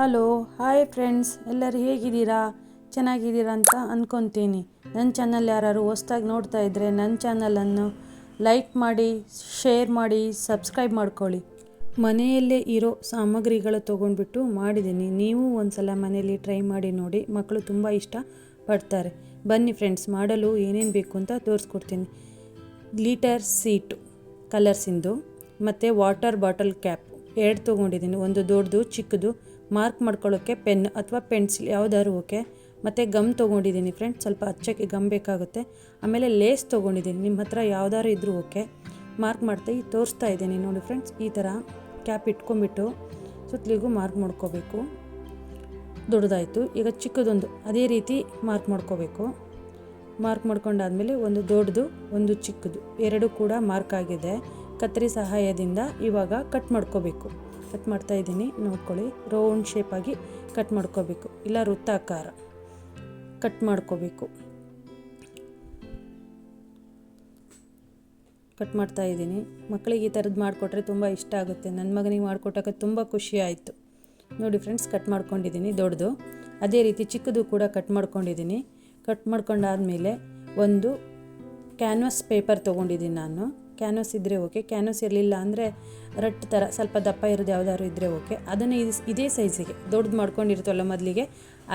Hello, hi friends, ಎಲ್ಲರೂ ಹೇಗಿದ್ದೀರಾ? ಚೆನ್ನಾಗಿದ್ದೀರಾ ಅಂತ ಅಂದ್ಕೊತೀನಿ ನನ್ನ ಚಾನಲ್ ಯಾರು ಹೊಸ್ದಾಗಿ ನೋಡ್ತಾ ಇದ್ದರೆ ನನ್ನ ಚಾನಲನ್ನು ಲೈಕ್ ಮಾಡಿ ಶೇರ್ ಮಾಡಿ ಸಬ್ಸ್ಕ್ರೈಬ್ ಮಾಡ್ಕೊಳ್ಳಿ. ಮನೆಯಲ್ಲೇ ಇರೋ ಸಾಮಗ್ರಿಗಳು ತೊಗೊಂಡ್ಬಿಟ್ಟು ಮಾಡಿದ್ದೀನಿ. ನೀವು ಒಂದ್ಸಲ ಮನೆಯಲ್ಲಿ ಟ್ರೈ ಮಾಡಿ ನೋಡಿ ಮಕ್ಕಳು ತುಂಬ ಇಷ್ಟ ಪಡ್ತಾರೆ ಬನ್ನಿ ಫ್ರೆಂಡ್ಸ್ ಮಾಡಲು ಏನೇನು ಬೇಕು ಅಂತ ತೋರಿಸ್ಕೊಡ್ತೀನಿ. ಗ್ಲಿಟರ್ ಸೀಟು ಕಲರ್ಸಿಂದು ಮತ್ತು ವಾಟರ್ ಬಾಟಲ್ ಕ್ಯಾಪ್ ಎರಡು ತೊಗೊಂಡಿದ್ದೀನಿ. ಒಂದು ದೊಡ್ಡದು, ಚಿಕ್ಕದು ಮಾರ್ಕ್ ಮಾಡ್ಕೊಳ್ಳೋಕ್ಕೆ ಪೆನ್ ಅಥವಾ ಪೆನ್ಸಿಲ್ ಯಾವುದಾದ್ರು ಓಕೆ. ಮತ್ತು ಗಮ್ ತೊಗೊಂಡಿದ್ದೀನಿ ಫ್ರೆಂಡ್ಸ್ ಸ್ವಲ್ಪ ಹಚ್ಚಕ್ಕೆ ಗಮ್ ಬೇಕಾಗುತ್ತೆ. ಆಮೇಲೆ ಲೇಸ್ ತೊಗೊಂಡಿದ್ದೀನಿ. ನಿಮ್ಮ ಹತ್ರ ಯಾವ್ದಾದ್ರು ಇದ್ದರೂ ಓಕೆ. ಮಾರ್ಕ್ ಮಾಡ್ತಾ ಈ ತೋರಿಸ್ತಾ ಇದ್ದೀನಿ ನೋಡಿ ಫ್ರೆಂಡ್ಸ್ ಈ ಥರ ಕ್ಯಾಪ್ ಇಟ್ಕೊಂಬಿಟ್ಟು ಸುತ್ತಲಿಗೂ ಮಾರ್ಕ್ ಮಾಡ್ಕೋಬೇಕು. ದೊಡ್ಡದಾಯಿತು. ಈಗ ಚಿಕ್ಕದೊಂದು ಅದೇ ರೀತಿ ಮಾರ್ಕ್ ಮಾಡ್ಕೋಬೇಕು. ಮಾರ್ಕ್ ಮಾಡ್ಕೊಂಡಾದಮೇಲೆ ಒಂದು ದೊಡ್ಡದು, ಒಂದು ಚಿಕ್ಕದು. ಎರಡು ಕೂಡ ಮಾರ್ಕ್ ಆಗಿದೆ. ಕತ್ತರಿ ಸಹಾಯದಿಂದ ಇವಾಗ ಕಟ್ ಮಾಡ್ಕೋಬೇಕು. ಕಟ್ ಮಾಡ್ತಾ ಇದ್ದೀನಿ, ನೋಡ್ಕೊಳ್ಳಿ. ರೌಂಡ್ ಶೇಪಾಗಿ ಕಟ್ ಮಾಡ್ಕೋಬೇಕು. ಇಲ್ಲ ವೃತ್ತಾಕಾರ. ಕಟ್ ಮಾಡ್ಕೋಬೇಕು. ಕಟ್ ಮಾಡ್ತಾ ಇದ್ದೀನಿ. ಮಕ್ಕಳಿಗೆ ಈ ಥರದ್ದು ಮಾಡಿಕೊಟ್ರೆ ತುಂಬ ಇಷ್ಟ ಆಗುತ್ತೆ. ನನ್ನ ಮಗನಿಗೆ ಮಾಡಿಕೊಟ್ಟಾಗ ತುಂಬ ಖುಷಿ ಆಯಿತು. ನೋಡಿ ಫ್ರೆಂಡ್ಸ್ ಕಟ್ ಮಾಡ್ಕೊಂಡಿದ್ದೀನಿ, ದೊಡ್ಡದು. ಅದೇ ರೀತಿ ಚಿಕ್ಕದು ಕೂಡ ಕಟ್ ಮಾಡ್ಕೊಂಡಿದ್ದೀನಿ. ಕಟ್ ಮಾಡ್ಕೊಂಡಾದಮೇಲೆ ಒಂದು ಕ್ಯಾನ್ವಸ್ ಪೇಪರ್ ತೊಗೊಂಡಿದ್ದೀನಿ ನಾನು. ಕ್ಯಾನ್ವಸ್ ಇದ್ದರೆ ಓಕೆ ಕ್ಯಾನ್ವಸ್ ಇರಲಿಲ್ಲ ಅಂದರೆ ರಟ್ ಥರ ಸ್ವಲ್ಪ ದಪ್ಪ ಇರೋದು ಯಾವುದಾದ್ರು ಇದ್ದರೆ ಓಕೆ. ಅದನ್ನು ಇದು ಸೈಜಿಗೆ ದೊಡ್ಡದು ಮಾಡ್ಕೊಂಡಿರ್ತವಲ್ಲ ಮೊದಲಿಗೆ,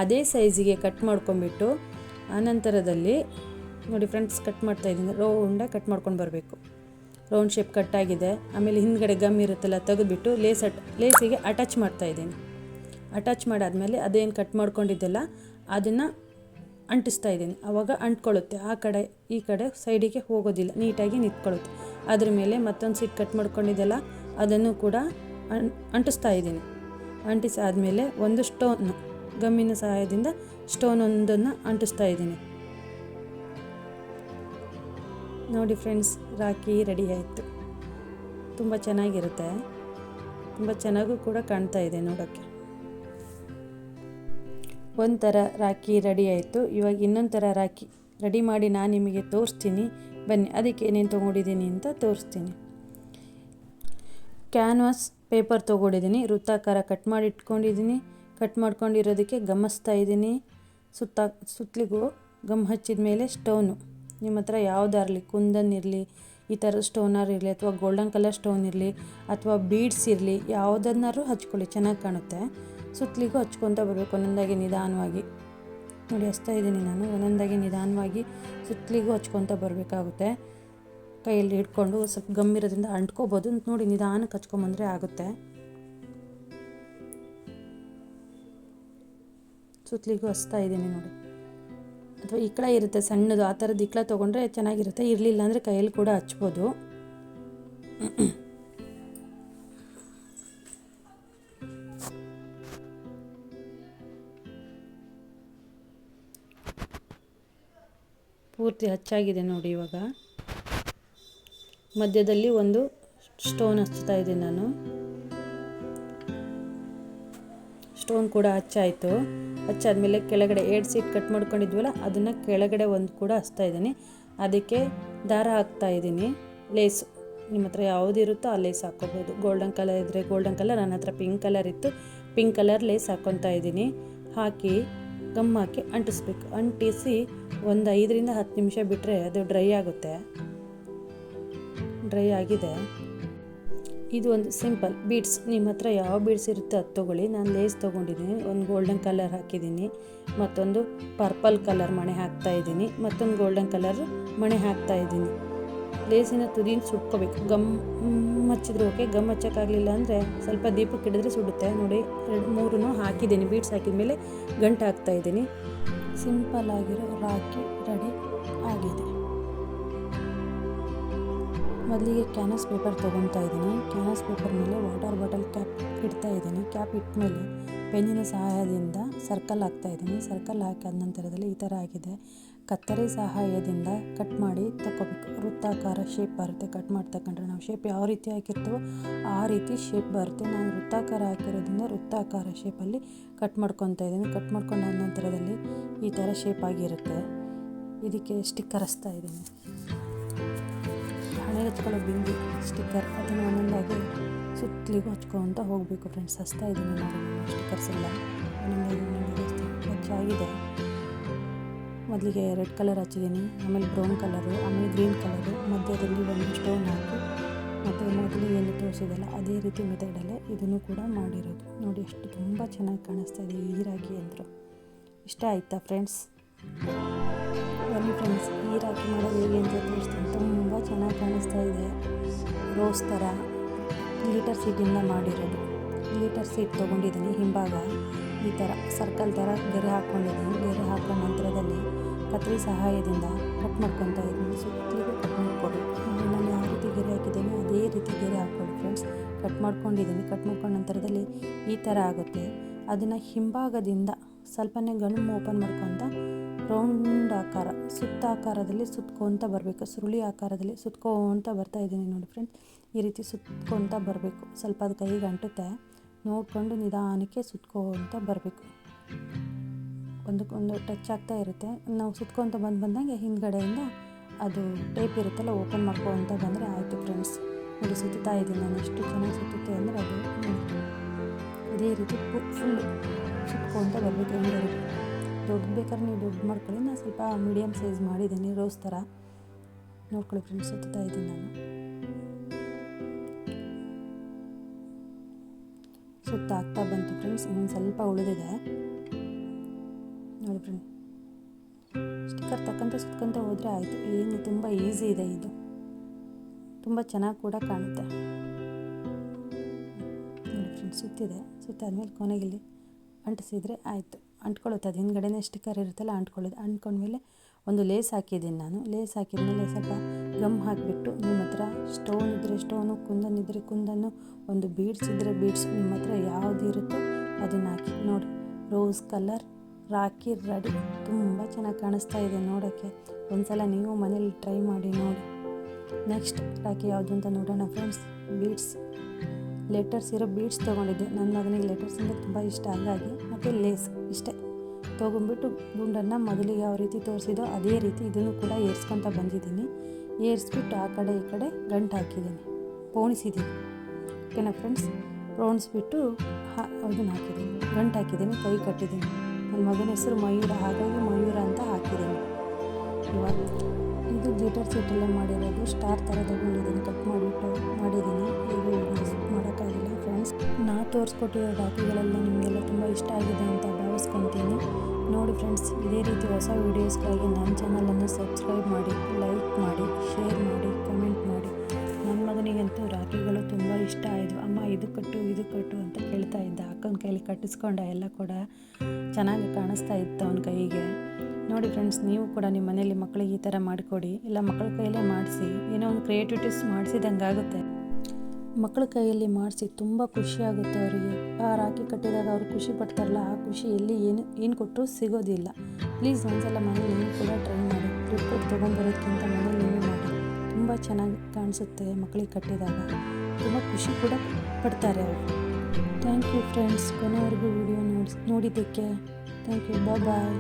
ಅದೇ ಸೈಜಿಗೆ ಕಟ್ ಮಾಡ್ಕೊಂಬಿಟ್ಟು ಆನಂತರದಲ್ಲಿ ನೋಡಿ ಫ್ರೆಂಡ್ಸ್ ಕಟ್ ಮಾಡ್ತಾ ಇದ್ದೀನಿ. ರೌಂಡಾಗಿ ಕಟ್ ಮಾಡ್ಕೊಂಡು ಬರಬೇಕು. ರೌಂಡ್ ಶೇಪ್ ಕಟ್ ಆಗಿದೆ. ಆಮೇಲೆ ಹಿಂದ್ಗಡೆ ಗಮ್ ಇರುತ್ತಲ್ಲ ತೆಗೆದುಬಿಟ್ಟು ಲೇಸ್ ಅಟ್ ಲೇಸಿಗೆ ಅಟ್ಯಾಚ್ ಮಾಡ್ತಾ ಇದ್ದೀನಿ. ಅಟ್ಯಾಚ್ ಮಾಡಾದಮೇಲೆ ಅದೇನು ಕಟ್ ಮಾಡ್ಕೊಂಡಿದ್ದೆಲ್ಲ, ಅದನ್ನು ಅಂಟಿಸ್ತಾ ಇದ್ದೀನಿ. ಆವಾಗ ಅಂಟ್ಕೊಳ್ಳುತ್ತೆ. ಆ ಕಡೆ, ಈ ಕಡೆ ಸೈಡಿಗೆ ಹೋಗೋದಿಲ್ಲ. ನೀಟಾಗಿ ನಿಂತ್ಕೊಳ್ಳುತ್ತೆ. ಅದ್ರ ಮೇಲೆ ಮತ್ತೊಂದು ಸೀಟ್ ಕಟ್ ಮಾಡ್ಕೊಂಡಿದ್ದೆಲ್ಲ, ಅದನ್ನು ಕೂಡ ಅಂಟಿಸ್ತಾ ಇದ್ದೀನಿ. ಅಂಟಿಸಾದಮೇಲೆ ಒಂದು ಸ್ಟೋನ್ ಗಮ್ಮಿನ ಸಹಾಯದಿಂದ ಸ್ಟೋನ್ ಒಂದನ್ನು ಅಂಟಿಸ್ತಾ ಇದ್ದೀನಿ. ನೋಡಿ ಫ್ರೆಂಡ್ಸ್, ರಾಖಿ ರೆಡಿ ಆಯಿತು. ತುಂಬ ಚೆನ್ನಾಗಿರುತ್ತೆ. ತುಂಬ ಚೆನ್ನಾಗೂ ಕೂಡ ಕಾಣ್ತಾ ಇದೆ ನೋಡೋಕ್ಕೆ. ಒಂಥರ ರಾಖಿ ರೆಡಿ ಆಯಿತು. ಇವಾಗ ಇನ್ನೊಂದು ಥರ ರಾಖಿ ರೆಡಿ ಮಾಡಿ ನಾನು ನಿಮಗೆ ತೋರಿಸ್ತೀನಿ. ಬನ್ನಿ, ಅದಕ್ಕೆ ಏನೇನು ತೊಗೊಂಡಿದ್ದೀನಿ ಅಂತ ತೋರಿಸ್ತೀನಿ. ಕ್ಯಾನ್ವಾಸ್ ಪೇಪರ್ ತೊಗೊಂಡಿದ್ದೀನಿ. ವೃತ್ತಾಕಾರ ಕಟ್ ಮಾಡಿ ಇಟ್ಕೊಂಡಿದ್ದೀನಿ. ಕಟ್ ಮಾಡ್ಕೊಂಡಿರೋದಕ್ಕೆ ಗಮಸ್ತಾ ಇದ್ದೀನಿ. ಸುತ್ತ ಸುತ್ತಲಿಗೂ ಗಮ್ ಹಚ್ಚಿದ ಮೇಲೆ ಸ್ಟೋನು. ನಿಮ್ಮ ಹತ್ರ ಯಾವುದಾರಲಿ ಕುಂದನ್ ಇರಲಿ, ಈ ಥರ ಸ್ಟೋನರ್ ಇರಲಿ, ಅಥವಾ ಗೋಲ್ಡನ್ ಕಲರ್ ಸ್ಟೋನ್ ಇರಲಿ, ಅಥವಾ ಬೀಡ್ಸ್ ಇರಲಿ ಯಾವುದನ್ನಾರು ಹಚ್ಕೊಳ್ಳಿ. ಚೆನ್ನಾಗಿ ಕಾಣುತ್ತೆ. ಸುತ್ತಲಿಗೂ ಹಚ್ಕೊತ ಬರಬೇಕು. ಒಂದೊಂದಾಗಿ ನಿಧಾನವಾಗಿ. ನೋಡಿ, ಹಚ್ತಾ ಇದ್ದೀನಿ ನಾನು. ಒಂದೊಂದಾಗಿ ನಿಧಾನವಾಗಿ ಸುತ್ತಲಿಗೂ ಹಚ್ಕೊತ ಬರಬೇಕಾಗುತ್ತೆ. ಕೈಯಲ್ಲಿ ಹಿಡ್ಕೊಂಡು ಸ್ವಲ್ಪ ಗಮ್ಮಿರೋದ್ರಿಂದ ಅಂಟ್ಕೋಬೋದು. ನೋಡಿ, ನಿಧಾನಕ್ಕೆ ಹಚ್ಕೊಂಬಂದರೆ ಆಗುತ್ತೆ. ಸುತ್ತಲಿಗೂ ಹಚ್ತಾ ಇದ್ದೀನಿ ನೋಡಿ. ಅಥವಾ ಇಕ್ಕಳ ಇರುತ್ತೆ ಸಣ್ಣದು. ಆ ಥರದ್ದು ಇಕ್ಕಳ ತೊಗೊಂಡ್ರೆ ಚೆನ್ನಾಗಿರುತ್ತೆ. ಇರಲಿಲ್ಲ ಅಂದರೆ ಕೈಯಲ್ಲಿ ಕೂಡ ಹಚ್ಬೋದು. ಪೂರ್ತಿ ಹಚ್ಚಾಗಿದೆ ನೋಡಿ ಇವಾಗ. ಮಧ್ಯದಲ್ಲಿ ಒಂದು ಸ್ಟೋನ್ ಹಚ್ತಾ ಇದ್ದೀನಿ ನಾನು. ಸ್ಟೋನ್ ಕೂಡ ಹಚ್ಚಾಯಿತು. ಹಚ್ಚಾದ್ಮೇಲೆ ಕೆಳಗಡೆ ಎರಡು ಸೀಟ್ ಕಟ್ ಮಾಡ್ಕೊಂಡಿದ್ವಲ್ಲ, ಅದನ್ನು ಕೆಳಗಡೆ ಒಂದು ಕೂಡ ಹಚ್ತಾ ಇದ್ದೀನಿ. ಅದಕ್ಕೆ ದಾರ ಹಾಕ್ತಾ ಇದ್ದೀನಿ. ಲೇಸ್. ನಿಮ್ಮ ಹತ್ರ ಯಾವುದಿರುತ್ತೋ ಆ ಲೇಸ್ ಹಾಕ್ಕೋಬೋದು ಗೋಲ್ಡನ್ ಕಲರ್ ಇದ್ದರೆ ಗೋಲ್ಡನ್ ಕಲರ್ ನನ್ನ ಹತ್ರ ಪಿಂಕ್ ಕಲರ್ ಇತ್ತು. ಪಿಂಕ್ ಕಲರ್ ಲೇಸ್ ಹಾಕ್ಕೊತಾ ಇದ್ದೀನಿ. ಹಾಕಿ ಗಮ್ ಹಾಕಿ ಅಂಟಿಸ್ಬೇಕು. ಅಂಟಿಸಿ ಒಂದು ಐದರಿಂದ ಹತ್ತು ನಿಮಿಷ ಬಿಟ್ಟರೆ ಅದು ಡ್ರೈ ಆಗುತ್ತೆ. ಡ್ರೈ ಆಗಿದೆ. ಇದು ಒಂದು ಸಿಂಪಲ್ ಬೀಡ್ಸ್. ನಿಮ್ಮ ಹತ್ರ ಯಾವ ಬೀಡ್ಸ್ ಇರುತ್ತೆ ಅದು ತೊಗೊಳ್ಳಿ. ನಾನು ಲೇಸ್ ತೊಗೊಂಡಿದ್ದೀನಿ. ಒಂದು ಗೋಲ್ಡನ್ ಕಲರ್ ಹಾಕಿದ್ದೀನಿ. ಮತ್ತೊಂದು ಪರ್ಪಲ್ ಕಲರ್ ಮಣೆ ಹಾಕ್ತಾ ಇದ್ದೀನಿ. ಮತ್ತೊಂದು ಗೋಲ್ಡನ್ ಕಲರ್ ಮಣೆ ಹಾಕ್ತಾ ಇದ್ದೀನಿ. ಲೇಸಿನ ತುದಿನ ಸುಟ್ಕೋಬೇಕು. ಗಮ್ ಹಚ್ಚಿದ್ರೆ, ಓಕೆ? ಗಮ್ ಹಚ್ಚೋಕ್ಕಾಗಲಿಲ್ಲ ಅಂದರೆ ಸ್ವಲ್ಪ ದೀಪಕ್ಕೆ ಹಿಡಿದ್ರೆ ಸುಡುತ್ತೆ. ನೋಡಿ, ಎರಡು ಮೂರೂ ಹಾಕಿದ್ದೀನಿ ಬೀಟ್ಸ್ ಹಾಕಿದ ಮೇಲೆ ಗಂಟು ಹಾಕ್ತಾ ಇದ್ದೀನಿ. ಸಿಂಪಲ್ ಆಗಿರೋ ರಾಕಿ ರೆಡಿ ಆಗಿದೆ. ಮೊದಲಿಗೆ ಕ್ಯಾನಸ್ ಪೇಪರ್ ತೊಗೊತಾ ಇದ್ದೀನಿ. ಕ್ಯಾನಸ್ ಪೇಪರ್ ಮೇಲೆ ವಾಟರ್ ಬಾಟಲ್ ಕ್ಯಾಪ್ ಇಡ್ತಾ ಇದ್ದೀನಿ. ಕ್ಯಾಪ್ ಇಟ್ಟ ಮೇಲೆ ಪೆನ್ನಿನ ಸಹಾಯದಿಂದ ಸರ್ಕಲ್ ಹಾಕ್ತಾ ಇದ್ದೀನಿ. ಸರ್ಕಲ್ ಹಾಕಿದ ನಂತರದಲ್ಲಿ ಈ ಥರ ಆಗಿದೆ. ಕತ್ತರಿ ಸಹಾಯದಿಂದ ಕಟ್ ಮಾಡಿ ತಗೋಬೇಕು ವೃತ್ತಾಕಾರ ಶೇಪ್ ಬರುತ್ತೆ. ಕಟ್ ಮಾಡಿ ನಾವು ಶೇಪ್ ಯಾವ ರೀತಿ ಹಾಕಿರ್ತೀವೋ ಆ ರೀತಿ ಶೇಪ್ ಬರುತ್ತೆ. ನಾನು ವೃತ್ತಾಕಾರ ಹಾಕಿರೋದ್ರಿಂದ ವೃತ್ತಾಕಾರ ಶೇಪಲ್ಲಿ ಕಟ್ ಮಾಡ್ಕೊತಾ ಇದ್ದೀನಿ. ಕಟ್ ಮಾಡ್ಕೊಂಡಾದ ನಂತರದಲ್ಲಿ ಈ ಥರ ಶೇಪ್ ಆಗಿರುತ್ತೆ. ಇದಕ್ಕೆ ಸ್ಟಿಕ್ಕರ್ ಹಚ್ತಾ ಇದ್ದೀನಿ. ಹಣೆ ಹಚ್ಕೊಳ್ಳೋ ಬಿಂದಿ ಸ್ಟಿಕ್ಕರ್ ಅದನ್ನು ಒಂದೊಂದಾಗಿ ಸುತ್ತಲಿಗೆ ಹಚ್ಕೊತ ಹೋಗಬೇಕು ಫ್ರೆಂಡ್ಸ್ ಹಚ್ತಾ ಇದ್ದೀನಿ ನಾನು. ಸ್ಟಿಕ್ಕರ್ಸ್ ಎಲ್ಲ. ಒಂದೊಂದಾಗಿ ಒಂದೊಂದಾಗಿ ಮೊದಲಿಗೆ ರೆಡ್ ಕಲರ್ ಹಚ್ಚಿದ್ದೀನಿ, ಆಮೇಲೆ ಬ್ರೌನ್ ಕಲರು, ಆಮೇಲೆ ಗ್ರೀನ್ ಕಲರು ಮಧ್ಯದಲ್ಲಿ ಒಂದು ಸ್ಟೋನ್ ಹಾಕಿ, ಮತ್ತು ಮೊದಲು ಏನು ತೋರಿಸಿದಲ್ಲ ಅದೇ ರೀತಿ ಮೆಥಡಲ್ಲೇ ಇದನ್ನು ಕೂಡ ಮಾಡಿರೋದು. ನೋಡಿ ಎಷ್ಟು ತುಂಬ ಚೆನ್ನಾಗಿ ಕಾಣಿಸ್ತಾ ಇದೆ ಹೀರಾಕಿ ಅಂದರು ಇಷ್ಟ ಆಯಿತಾ ಫ್ರೆಂಡ್ಸ್ ಬನ್ನಿ ಫ್ರೆಂಡ್ಸ್ ಹೀರಾಕಿ ಮಾಡೋದು ಹೇಗೆ ಅಂತ ತೋರಿಸ್ತೀನಿ. ತುಂಬ ಚೆನ್ನಾಗಿ ಕಾಣಿಸ್ತಾ ಇದೆ. ರೋಸ್ ಥರ ಲೀಟರ್ ಸೀಟಿಂದ ಮಾಡಿರೋದು. ಲೀಟರ್ ಸೀಟ್ ತೊಗೊಂಡಿದ್ದೀನಿ ಹಿಂಭಾಗ. ಈ ಥರ, ಸರ್ಕಲ್ ಥರ ಗೆರೆ ಹಾಕ್ಕೊಂಡಿದ್ದೀನಿ. ಗೆರೆ ಹಾಕೋ ನಂತರದಲ್ಲಿ ಕತ್ರಿ ಸಹಾಯದಿಂದ ಕಟ್ ಮಾಡ್ಕೊತ ಇದ್ದೀನಿ. ಸುತ್ತಲಿಗೂ ಕಟ್ ಮಾಡಿಕೊಡಿ. ನಾನು ಯಾವ ರೀತಿ ಗೆರೆ ಹಾಕಿದ್ದೀನಿ ಅದೇ ರೀತಿ ಗೆರೆ ಹಾಕ್ಕೊಳ್ಳಿ ಫ್ರೆಂಡ್ಸ್ ಕಟ್ ಮಾಡ್ಕೊಂಡಿದ್ದೀನಿ. ಕಟ್ ಮಾಡ್ಕೊಂಡ ನಂತರದಲ್ಲಿ ಈ ಥರ ಆಗುತ್ತೆ. ಅದನ್ನು ಹಿಂಭಾಗದಿಂದ ಸ್ವಲ್ಪನೇ ಗಣು ಓಪನ್ ಮಾಡ್ಕೊತ ರೌಂಡ್ ಆಕಾರ, ಸುತ್ತ ಆಕಾರದಲ್ಲಿ ಸುತ್ಕೊತ ಬರಬೇಕು. ಸುರುಳಿ ಆಕಾರದಲ್ಲಿ ಸುತ್ಕೊತ ಬರ್ತಾ ಇದ್ದೀನಿ ನೋಡಿ ಫ್ರೆಂಡ್ಸ್ ಈ ರೀತಿ ಸುತ್ಕೊತ ಬರಬೇಕು. ಸ್ವಲ್ಪ ಅದು ಕೈಗೆ ಅಂಟುತ್ತೆ. ನೋಡಿಕೊಂಡು ನಿಧಾನಕ್ಕೆ ಸುತ್ಕೋತ ಬರಬೇಕು. ಒಂದಕ್ಕೊಂದು ಟಚ್ ಆಗ್ತಾ ಇರುತ್ತೆ. ನಾವು ಸುತ್ಕೊತ ಬಂದು ಬಂದಂಗೆ ಹಿಂದ್ಗಡೆಯಿಂದ ಅದು ಟೇಪ್ ಇರುತ್ತಲ್ಲ, ಓಪನ್ ಮಾಡ್ಕೊತ ಬಂದರೆ ಆಯಿತು ಫ್ರೆಂಡ್ಸ್. ನೋಡಿ, ಸುತ್ತಾ ಇದ್ದೀನಿ ನಾನು. ಎಷ್ಟು ಚೆನ್ನಾಗಿ ಸುತ್ತುತ್ತೆ ಅಂದರೆ ಅದು. ಇದೇ ರೀತಿ ಫುಲ್ ಸುತ್ಕೊತ ಬರಬೇಕು ಎಂಡವರೆಗೂ ದೊಡ್ಡ ಬೇಕಾದ್ರೆ ನೀವು ದೊಡ್ಡ ಮಾಡ್ಕೊಳ್ಳಿ. ನಾನು ಸ್ವಲ್ಪ ಮೀಡಿಯಮ್ ಸೈಜ್ ಮಾಡಿದ್ದೀನಿ ರೋಸ್ ಥರ. ನೋಡ್ಕೊಳ್ಳಿ ಫ್ರೆಂಡ್ಸ್, ಸುತ್ತಾ ಇದ್ದೀನಿ ನಾನು. ಸುತ್ತ ಆಗ್ತಾ ಬಂತು ಫ್ರೆಂಡ್ಸ್ ಇನ್ನೊಂದು ಸ್ವಲ್ಪ ಉಳಿದಿದೆ. ನೋಡಿ ಫ್ರೆಂಡ್ ಸ್ಟಿಕ್ಕರ್ ತಕ್ಕಂತೆ ಸುತ್ಕೊಂತ ಹೋದರೆ ಆಯಿತು. ಏನು, ತುಂಬ ಈಸಿ ಇದೆ ಇದು. ತುಂಬ ಚೆನ್ನಾಗಿ ಕೂಡ ಕಾಣುತ್ತೆ. ನೋಡಿ ಫ್ರೆಂಡ್ಸ್ ಸುತ್ತಿದೆ. ಸುತ್ತಾದ್ಮೇಲೆ ಕೊನೆಗಿಲ್ಲಿ ಅಂಟಿಸಿದರೆ ಆಯಿತು. ಅಂಟ್ಕೊಳ್ಳುತ್ತೆ. ಅದು ಹಿಂದ್ಗಡೆನೇ ಸ್ಟಿಕ್ಕರ್ ಇರುತ್ತಲ್ಲ, ಅಂಟ್ಕೊಳ್ಳೋದು. ಅಂಟ್ಕೊಂಡ್ಮೇಲೆ ಒಂದು ಲೇಸ್ ಹಾಕಿದ್ದೀನಿ ನಾನು. ಲೇಸ್ ಹಾಕಿದ್ಮೇಲೆ ಸ್ವಲ್ಪ ಗಮ್ ಹಾಕಿಬಿಟ್ಟು ನಿಮ್ಮ ಹತ್ರ ಸ್ಟೋನ್ ಇದ್ದರೆ ಸ್ಟೋನು, ಕುಂದನ್ ಇದ್ದರೆ ಕುಂದನ್ನು ಒಂದು ಬೀಡ್ಸ್ ಇದ್ದರೆ ಬೀಡ್ಸ್, ನಿಮ್ಮ ಹತ್ರ ಯಾವುದು ಇರುತ್ತೋ ಅದನ್ನು ಹಾಕಿ. ನೋಡಿ, ರೋಸ್ ಕಲರ್ ರಾಕಿ ರೆಡಿ. ತುಂಬ ಚೆನ್ನಾಗಿ ಕಾಣಿಸ್ತಾ ಇದೆ ನೋಡೋಕ್ಕೆ. ಒಂದ್ಸಲ ನೀವು ಮನೇಲಿ ಟ್ರೈ ಮಾಡಿ ನೋಡಿ. ನೆಕ್ಸ್ಟ್ ರಾಕಿ ಯಾವುದು ಅಂತ ನೋಡೋಣ ಫ್ರೆಂಡ್ಸ್. ಬೀಡ್ಸ್. ಲೆಟರ್ಸ್ ಇರೋ ಬೀಡ್ಸ್ ತೊಗೊಂಡಿದ್ದೆ. ನನ್ನ ಮಗನಿಗೆ ಲೆಟರ್ಸ್ ಅಂದರೆ ತುಂಬ ಇಷ್ಟ. ಹಾಗಾಗಿ ಮತ್ತು ಲೇಸ್ ಇಷ್ಟೇ. ತೊಗೊಂಡ್ಬಿಟ್ಟು ಗುಂಡನ್ನು ಮೊದಲಿಗೆ ಯಾವ ರೀತಿ ತೋರಿಸಿದೋ ಅದೇ ರೀತಿ ಇದನ್ನು ಕೂಡ ಏರ್ಸ್ಕೊತ ಬಂದಿದ್ದೀನಿ. ಏರಿಸ್ಬಿಟ್ಟು ಆ ಕಡೆ ಈ ಕಡೆ ಗಂಟು ಹಾಕಿದ್ದೀನಿ. ಪೋಣಿಸಿದ್ದೀನಿ. ಓಕೆನಾ ಫ್ರೆಂಡ್ಸ್? ಪೋಣಿಸ್ಬಿಟ್ಟು ಹಾ, ಅದನ್ನು ಹಾಕಿದ್ದೀನಿ. ಗಂಟು ಹಾಕಿದ್ದೀನಿ, ಕೈ ಕಟ್ಟಿದ್ದೀನಿ. ನನ್ನ ಮಗನ ಹೆಸರು ಮಯೂರ, ಹಾಗಾಗಿ ಮಯೂರ ಅಂತ ಹಾಕಿದ್ದೀನಿ. ಇವಾಗ ಇದು ಗ್ಲಿಟರ್ ಸೀಟಲ್ಲೇ ಮಾಡಿರೋದು, ಸ್ಟಾರ್ ಥರ ತೊಗೊಂಡಿದ್ದೀನಿ, ಕಟ್ ಮಾಡಿಬಿಟ್ಟು ಮಾಡಿದ್ದೀನಿ. ಈಗ ಮಾಡೋದು ತೋರಿಸ್ಕೊಟ್ಟಿರೋ ರಾಖಿಗಳೆಲ್ಲ ನಿಮಗೆಲ್ಲ ತುಂಬ ಇಷ್ಟ ಆಗಿದೆ ಅಂತ ಭಾವಿಸ್ಕೊತೀನಿ ನೋಡಿ ಫ್ರೆಂಡ್ಸ್, ಇದೇ ರೀತಿ ಹೊಸ ವೀಡಿಯೋಸ್ಗಾಗಿ ನನ್ನ ಚಾನಲನ್ನು ಸಬ್ಸ್ಕ್ರೈಬ್ ಮಾಡಿ, ಲೈಕ್ ಮಾಡಿ, ಶೇರ್ ಮಾಡಿ, ಕಮೆಂಟ್ ಮಾಡಿ. ನನ್ನ ಮಗನಿಗಂತೂ ರಾಖಿಗಳು ತುಂಬ ಇಷ್ಟ ಆಯಿತು ಅಮ್ಮ, ಇದು ಕಟ್ಟು ಇದು ಕಟ್ಟು ಅಂತ ಕೇಳ್ತಾ ಇದ್ದ. ಅಕ್ಕನ ಕೈಲಿ ಕಟ್ಟಿಸ್ಕೊಂಡ ಎಲ್ಲ ಕೂಡ ಚೆನ್ನಾಗಿ ಕಾಣಿಸ್ತಾ ಇತ್ತು ಅವನ ಕೈಗೆ. ನೋಡಿ ಫ್ರೆಂಡ್ಸ್, ನೀವು ಕೂಡ ನಿಮ್ಮ ಮನೇಲಿ ಮಕ್ಕಳಿಗೆ ಈ ಥರ ಮಾಡಿಕೊಡಿ. ಇಲ್ಲ, ಮಕ್ಕಳ ಕೈಲೇ ಮಾಡಿಸಿ. ಏನೋ ಒಂದು ಕ್ರಿಯೇಟಿವಿಟೀಸ್ ಮಾಡಿಸಿದಂಗೆ ಆಗುತ್ತೆ ಮಕ್ಕಳ ಕೈಯಲ್ಲಿ ಮಾಡಿಸಿ ತುಂಬ ಖುಷಿಯಾಗುತ್ತೆ ಅವರಿಗೆ. ಆ ರಾಖಿ ಕಟ್ಟಿದಾಗ ಅವರು ಖುಷಿ ಪಡ್ತಾರಲ್ಲ, ಆ ಖುಷಿ ಎಲ್ಲಿ ಏನು ಏನು ಕೊಟ್ಟರು ಸಿಗೋದಿಲ್ಲ. ಪ್ಲೀಸ್ ಒಂದ್ಸಲ ಮನೆ ನೀವು ಕೂಡ ಟ್ರೈ ಮಾಡಿ. ಟ್ರಿಪ್ ಕೊಟ್ಟು ತೊಗೊಂಬರೋದಕ್ಕಿಂತ ಮನೇಲಿ ನೀವು ಮಾಡಿ. ತುಂಬ ಚೆನ್ನಾಗಿ ಕಾಣಿಸುತ್ತೆ ಮಕ್ಕಳಿಗೆ ಕಟ್ಟಿದಾಗ. ತುಂಬ ಖುಷಿ ಕೂಡ ಪಡ್ತಾರೆ ಅವರು. ಥ್ಯಾಂಕ್ ಯು ಫ್ರೆಂಡ್ಸ್ ಕೊನೆವರೆಗೂ ವಿಡಿಯೋ ನೋಡಿ ನೋಡಿದ್ದಕ್ಕೆ. Thank you bye bye